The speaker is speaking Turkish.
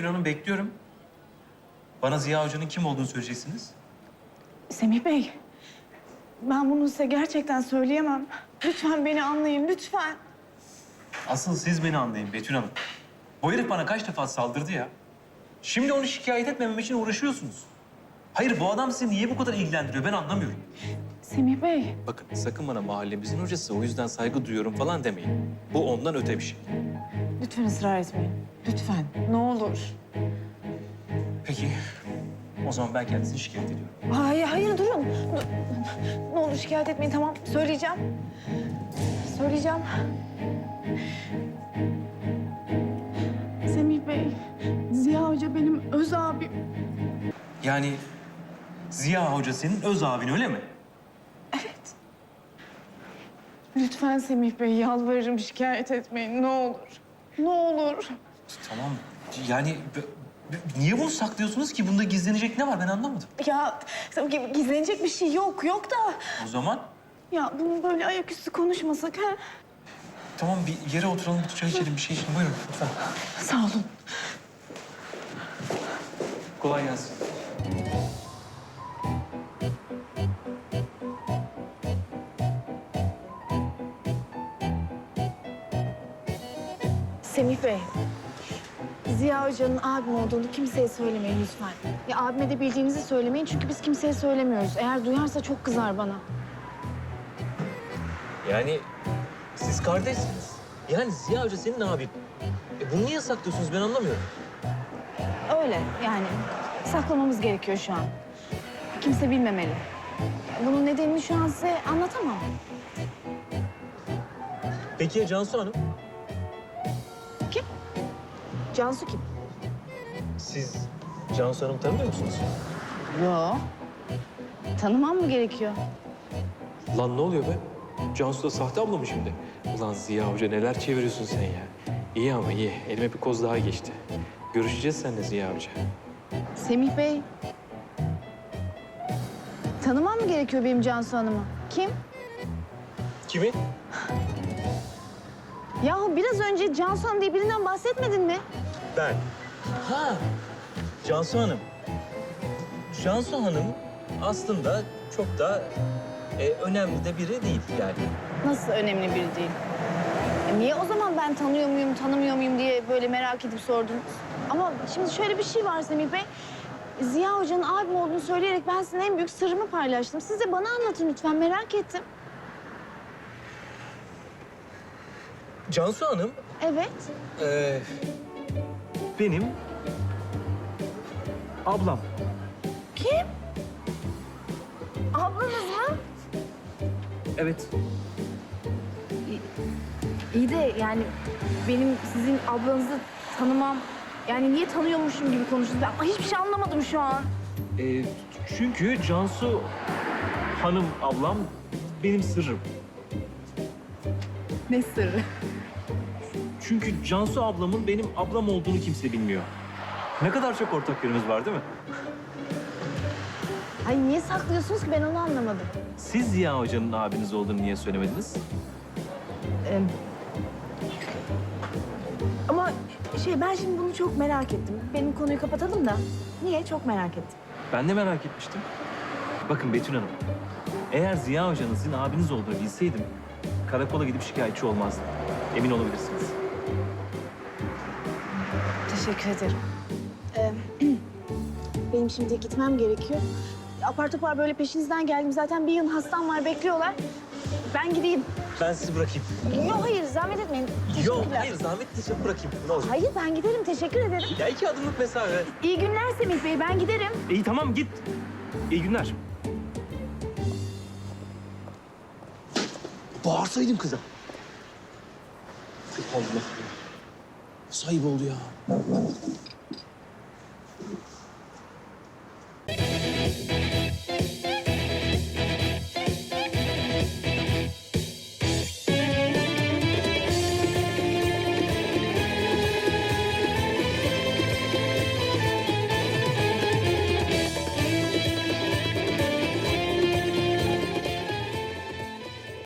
Betül Hanım bekliyorum. Bana Ziya Hoca'nın kim olduğunu söyleyeceksiniz. Semih Bey, ben bunu size gerçekten söyleyemem. Lütfen beni anlayın, lütfen. Asıl siz beni anlayın Betül Hanım. Bu herif bana kaç defa saldırdı ya. Şimdi onu şikayet etmemem için uğraşıyorsunuz. Hayır bu adam sizi niye bu kadar ilgilendiriyor ben anlamıyorum. Semih Bey, Bakın sakın bana mahallemizin hocası o yüzden saygı duyuyorum falan demeyin. Bu ondan öte bir şey. lütfen ısrar etmeyin. Lütfen, ne olur. Peki o zaman ben kendisini şikayet ediyorum. Hayır, hayır durun. Dur- Ne olur şikayet etmeyin, tamam. Söyleyeceğim. Söyleyeceğim. Semih Bey, Ziya Hoca benim öz abim. Yani Ziya Hoca senin öz abin öyle mi? Evet. Lütfen Semih Bey, yalvarırım şikayet etmeyin, ne olur. Ne olur. Tamam. Yani niye bunu saklıyorsunuz ki? Bunda gizlenecek ne var ben anlamadım. Ya gizlenecek bir şey yok, yok da. O zaman Ya bunu böyle ayaküstü konuşmasak ha? tamam bir yere oturalım, bir çay içelim, bir şey içelim. Buyurun lütfen. Sağ olun. Semih Bey, Ziya Hoca'nın abim olduğunu kimseye söylemeyin lütfen. Ya abime de bildiğinizi söylemeyin çünkü biz kimseye söylemiyoruz. Eğer duyarsa çok kızar bana. Yani siz kardeşsiniz. Yani Ziya Hoca senin abin. E bunu niye saklıyorsunuz ben anlamıyorum. Öyle yani saklamamız gerekiyor şu an. Kimse bilmemeli. Bunun nedenini şu an size anlatamam. Peki ya Cansu Hanım? Cansu kim? Siz Cansu Hanım tanımıyor musunuz? Yo. Tanımam mı gerekiyor? Lan ne oluyor be? Cansu da sahte abla mı şimdi? Ulan Ziya Hoca neler çeviriyorsun sen ya. İyi ama iyi. Elime bir koz daha geçti. Görüşeceğiz seninle Ziya Hoca. Semih Bey. Tanımam mı gerekiyor benim Cansu Hanım'ı? Kim? Kimi? Yahu biraz önce Cansu Hanım diye birinden bahsetmedin mi? Ben. Ha, Cansu Hanım. Cansu Hanım aslında çok da e, önemli de biri değil yani. Nasıl önemli biri değil? E niye o zaman ben tanıyor muyum, tanımıyor muyum diye böyle merak edip sordunuz? Ama şimdi şöyle bir şey var Semih Bey. Ziya Hoca'nın abim olduğunu söyleyerek ben sizin en büyük sırrımı paylaştım. Siz de bana anlatın lütfen, merak ettim. Cansu Hanım Evet. e, benim ablam. Kim? Ablanız mı? Evet. İyi de yani benim sizin ablanızı tanımam... Yani niye tanıyormuşum gibi konuştunuz? Ben hiçbir şey anlamadım şu an. E, çünkü Cansu hanım ablam benim sırrım. Ne sırrı? Çünkü Cansu ablamın benim ablam olduğunu kimse bilmiyor. Ne kadar çok ortak yönümüz var değil mi? Ay niye saklıyorsunuz ki ben onu anlamadım. Siz Ziya Hoca'nın abiniz olduğunu niye söylemediniz? Ee, ama şey ben şimdi bunu çok merak ettim. Benim konuyu kapatalım da. Niye? Çok merak ettim. Ben de merak etmiştim. Bakın Betül Hanım, eğer Ziya Hoca'nın sizin abiniz olduğunu bilseydim... ...karakola gidip şikayetçi olmazdım. Emin olabilirsiniz. Teşekkür ederim. Ee, benim şimdi gitmem gerekiyor. Apar topar böyle peşinizden geldim. Zaten bir yıl hastam var bekliyorlar. Ben gideyim. Ben sizi bırakayım. Yok hayır zahmet etmeyin. Yok Teşekkürler. hayır zahmet değilse bırakayım. Ne olacak? Hayır ben giderim. Teşekkür ederim. Ya iki adımlık mesafe. İyi günler Semih Bey. Ben giderim. İyi tamam git. İyi günler. Bağırsaydım kıza. Allah. Sayıp oldu ya.